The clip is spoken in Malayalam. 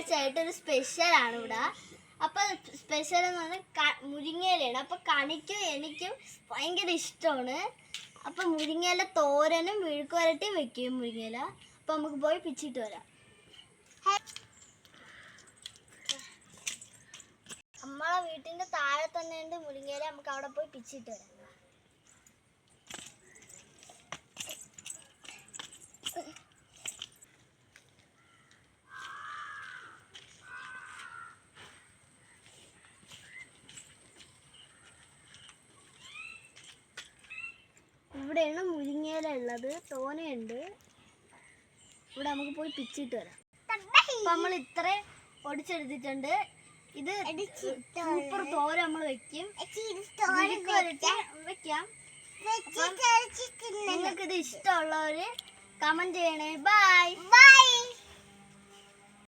ഞായറാഴ്ച ആയിട്ട് ഒരു സ്പെഷ്യലാണ് ഇവിടെ. അപ്പൊ സ്പെഷ്യൽ എന്ന് പറഞ്ഞാൽ മുരിങ്ങയിലയാണ്. അപ്പൊ കണിക്കും എനിക്കും ഭയങ്കര ഇഷ്ടമാണ്. അപ്പൊ മുരിങ്ങയില തോരനും മെഴുക്കുവരട്ടിയും വെക്കും മുരിങ്ങയില. അപ്പൊ നമുക്ക് പോയി പിച്ചിട്ട് വരാം. നമ്മളെ വീട്ടിന്റെ താഴെ തന്നെ ഉണ്ട് മുരിങ്ങയില. നമുക്ക് അവിടെ പോയി പിച്ചിട്ട് വരാം. ഇവിടെയാണ് മുരിങ്ങയില ഉള്ളത്. തോനയുണ്ട്. ഇവിടെ നമുക്ക് പോയി പിച്ചിട്ട് വരാം. അപ്പൊ നമ്മൾ ഇത്ര ഒടിച്ചെടുത്തിട്ടുണ്ട് ഇത് സൂപ്പർ തോര നമ്മൾ വെക്കും. വെക്കാം. നിങ്ങൾക്ക് ഇത് ഇഷ്ടമുള്ളവര് കമന്റ് ചെയ്യണേ. Bye bye